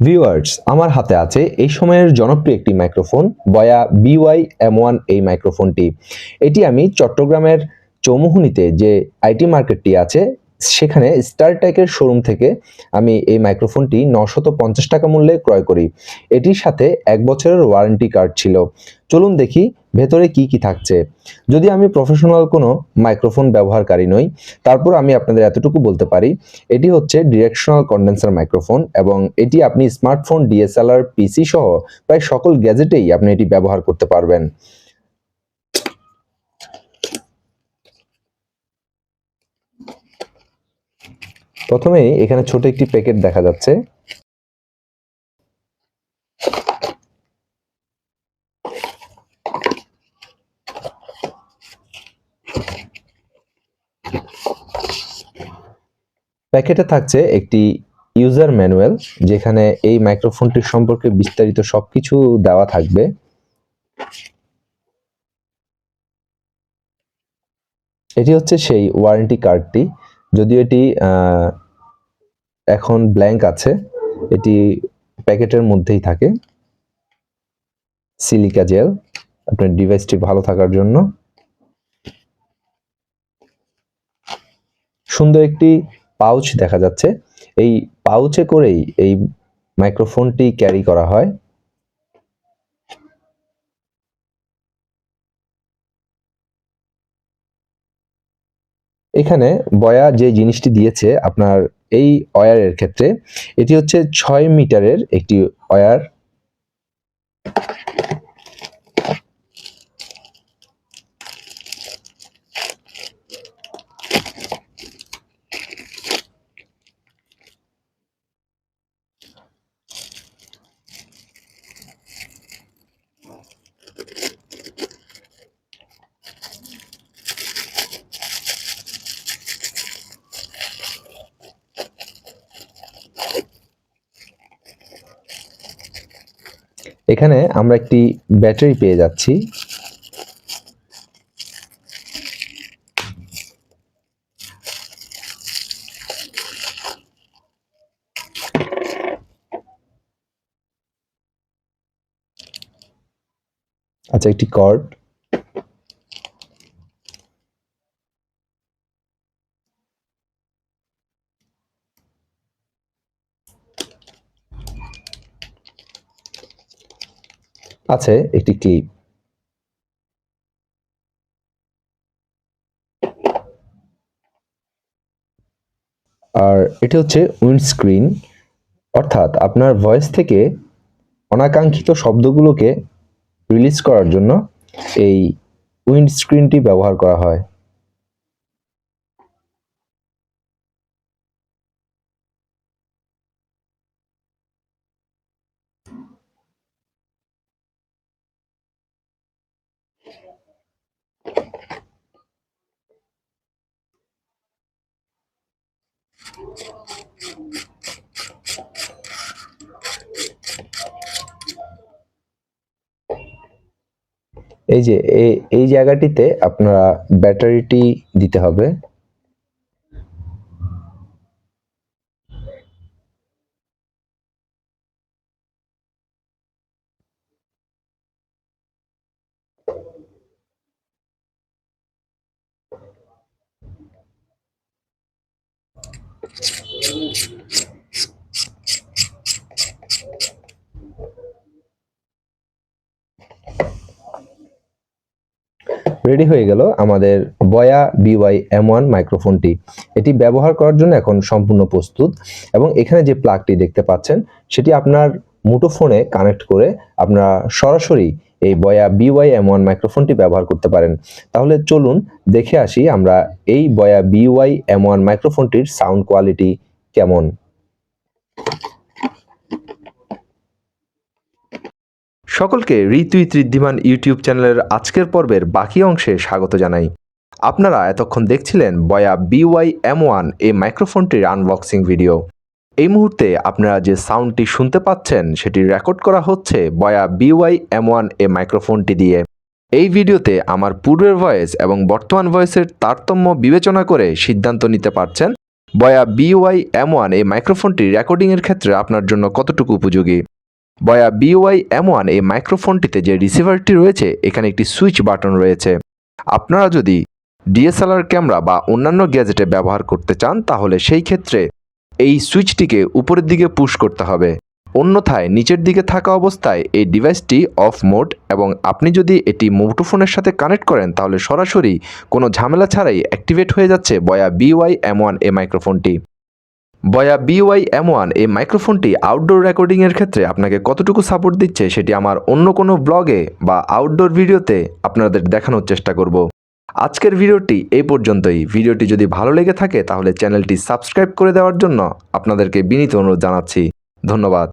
Viewers আমার হাতে আছে এই সময়ের জনপ্রিয় একটি মাইক্রোফোন বয়া বিওয়াই এম ওয়ান এই মাইক্রোফোনটি এটি আমি চট্টগ্রামের চৌমুহনিতে যে আইটি মার্কেটটি আছে, সেখানে স্টারটেকের শোরুম থেকে আমি এই মাইক্রোফোনটি নশত পঞ্চাশ টাকা মূল্যে ক্রয় করি। এটির সাথে এক বছরের ওয়ারেন্টি কার্ড ছিল। চলুন দেখি ভেতরে কি কি থাকছে? যদি আমি প্রফেশনাল কোনো মাইক্রোফোন ব্যবহারকারী নই, তারপর আমি আপনাদের এতটুকু বলতে পারি, এটি হচ্ছে ডিরেকশনাল কন্ডেন্সার মাইক্রোফোন এবং এটি আপনি স্মার্টফোন ডিএসএলআর পিসি সহ প্রায় সকল গ্যাজেটেই আপনি এটি ব্যবহার করতে পারবেন। প্রথমেই এখানে ছোট একটি প্যাকেট দেখা যাচ্ছে। প্যাকেটে থাকছে একটি ইউজার ম্যানুয়াল যেখানে এই মাইক্রোফোনটির সম্পর্কে বিস্তারিত সবকিছু দেওয়া থাকবে। এটি হচ্ছে সেই ওয়ারেন্টি কার্ডটি যদিও এটি এখন ব্ল্যাঙ্ক আছে, এটি প্যাকেটের মধ্যেই থাকে। সিলিকা জেল আপনার ডিভাইসটি ভালো থাকার জন্য। সুন্দর একটি পাউচ দেখা যাচ্ছে। এই পাউচে করেই এই মাইক্রোফোনটি ক্যারি করা হয়। এখানে বয়া যে জিনিসটি দিয়েছে আপনার এই ওয়্যারের ক্ষেত্রে, এটি হচ্ছে ছয় মিটারের একটি ওয়্যার এখানে আমরা একটি ব্যাটারি পেয়ে যাচ্ছি। আচ্ছা একটি কর্ড। আছে একটি ক্লিপ আর এটি হচ্ছে উইন্ডস্ক্রিন অর্থাৎ আপনার ভয়েস থেকে অনাকাঙ্ক্ষিত শব্দগুলোকে রিলিজ করার জন্য এই উইন্ডস্ক্রিনটি ব্যবহার করা হয়। এই যে এই জায়গাটিতে আপনারা ব্যাটারিটি দিতে হবে। রেডি হয়ে গেল আমাদের বয়া বিওয়াই এম ওয়ান মাইক্রোফোনটি এটি ব্যবহার করার জন্য এখন সম্পূর্ণ প্রস্তুত এবং এখানে যে প্লাগটি দেখতে পাচ্ছেন, সেটি আপনার মুঠোফোনে কানেক্ট করে আপনারা সরাসরি এই বয়া বিওয়াই এম ওয়ান মাইক্রোফোনটি ব্যবহার করতে পারেন। তাহলে চলুন দেখে আসি আমরা এই বয়া বিওয়াই এম ওয়ান মাইক্রোফোনটির সাউন্ড কোয়ালিটি কেমন? সকলকে ঋতুইত ঋদ্ধিমান ইউটিউব চ্যানেলের আজকের পর্বের বাকি অংশে স্বাগত জানাই। আপনারা এতক্ষণ দেখছিলেন বয়া বিওয়াই এম ওয়ান এই মাইক্রোফোনটির আনবক্সিং ভিডিও এই মুহূর্তে আপনারা যে সাউন্ডটি শুনতে পাচ্ছেন, সেটি রেকর্ড করা হচ্ছে বয়া বিওয়াই এম ওয়ান এ মাইক্রোফোনটি দিয়ে। এই ভিডিওতে আমার পূর্বের ভয়েস এবং বর্তমান ভয়েসের তারতম্য বিবেচনা করে সিদ্ধান্ত নিতে পারছেন বয়া বিওয়াই এম ওয়ান এই মাইক্রোফোনটি রেকর্ডিংয়ের ক্ষেত্রে আপনার জন্য কতটুকু উপযোগী? বয়া বিওয়াই এম ওয়ান এই মাইক্রোফোনটিতে যে রিসিভারটি রয়েছে, এখানে একটি সুইচ বাটন রয়েছে। আপনারা যদি ডিএসএলআর ক্যামেরা বা অন্যান্য গ্যাজেটে ব্যবহার করতে চান, তাহলে সেই ক্ষেত্রে এই সুইচটিকে উপরের দিকে পুশ করতে হবে। অন্যথায় নিচের দিকে থাকা অবস্থায় এই ডিভাইসটি অফ মোড এবং আপনি যদি এটি মুঠোফোনের সাথে কানেক্ট করেন, তাহলে সরাসরি কোনো ঝামেলা ছাড়াই অ্যাক্টিভেট হয়ে যাচ্ছে বয়া বিওয়াই এম ওয়ান এ মাইক্রোফোনটি। বয়া বিওয়াই এম ওয়ান এই মাইক্রোফোনটি আউটডোর রেকর্ডিংয়ের ক্ষেত্রে আপনাকে কতটুকু সাপোর্ট দিচ্ছে সেটি আমার অন্য কোনো ব্লগে বা আউটডোর ভিডিওতে আপনাদের দেখানোর চেষ্টা করব। আজকের ভিডিওটি এই পর্যন্তই। ভিডিওটি যদি ভালো লেগে থাকে, তাহলে চ্যানেলটি সাবস্ক্রাইব করে দেওয়ার জন্য আপনাদেরকে বিনীত অনুরোধ জানাচ্ছি। ধন্যবাদ।